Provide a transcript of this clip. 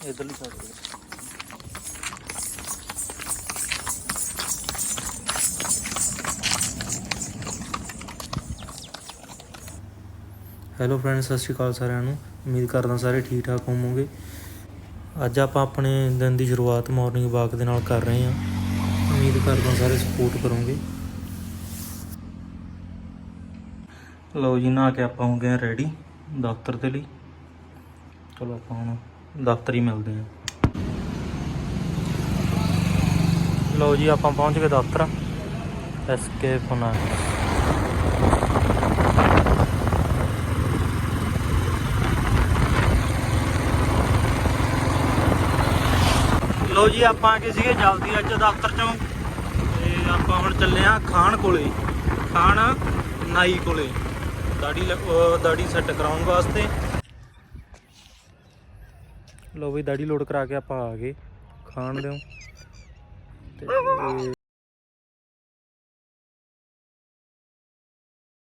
ਇਧਰਲੀ side hello friends ਸਤਿ ਸ਼੍ਰੀ ਅਕਾਲ ਸਾਰਿਆਂ ਨੂੰ। ਉਮੀਦ ਕਰਦਾ ਸਾਰੇ ਠੀਕ ਠਾਕ ਹੋਵੋਗੇ। ਅੱਜ ਆਪਾਂ ਆਪਣੇ ਦਿਨ ਦੀ ਸ਼ੁਰੂਆਤ ਮਾਰਨਿੰਗ ਵਾਕ ਦੇ ਨਾਲ ਕਰ ਰਹੇ ਹਾਂ। ਉਮੀਦ ਕਰਦਾ ਸਾਰੇ ਸਪੋਰਟ ਕਰੋਗੇ। ਲਓ ਜੀ ਨਾ ਕੇ ਆਪਾਂ ਹੋ ਗਏ ਰੈਡੀ ਦਫ਼ਤਰ ਦੇ ਲਈ। ਚਲੋ ਆਪਾਂ ਹੁਣ ਦਫ਼ਤਰ ਹੀ ਮਿਲਦੇ ਆ। ਲਓ ਜੀ, ਆਪਾਂ ਪਹੁੰਚ ਗਏ ਦਫ਼ਤਰ। ਐਸਕੇ ਫਨਾ ਲਓ ਜੀ, ਆਪਾਂ ਆ ਗਏ ਸੀਗੇ ਜਲਦੀ ਅੱਜ ਦਫ਼ਤਰ ਚੋਂ। ਤੇ ਆਪਾਂ ਹੁਣ ਚੱਲੇ ਆ ਖਾਨ ਕੋਲੇ। ਖਾਨ ਨਾਈ ਕੋਲੇ। ਦਾੜੀ ਲ- ਦਾੜੀ ਸੈੱਟ ਕਰਾਉਣ ਵਾਸਤੇ। ਲਓ ਵੀ ਦਾੜੀ ਲੋਡ ਕਰਾ ਕੇ ਆਪਾਂ ਆ ਗਏ। ਖਾਣ ਦਿਓ। ਤੇ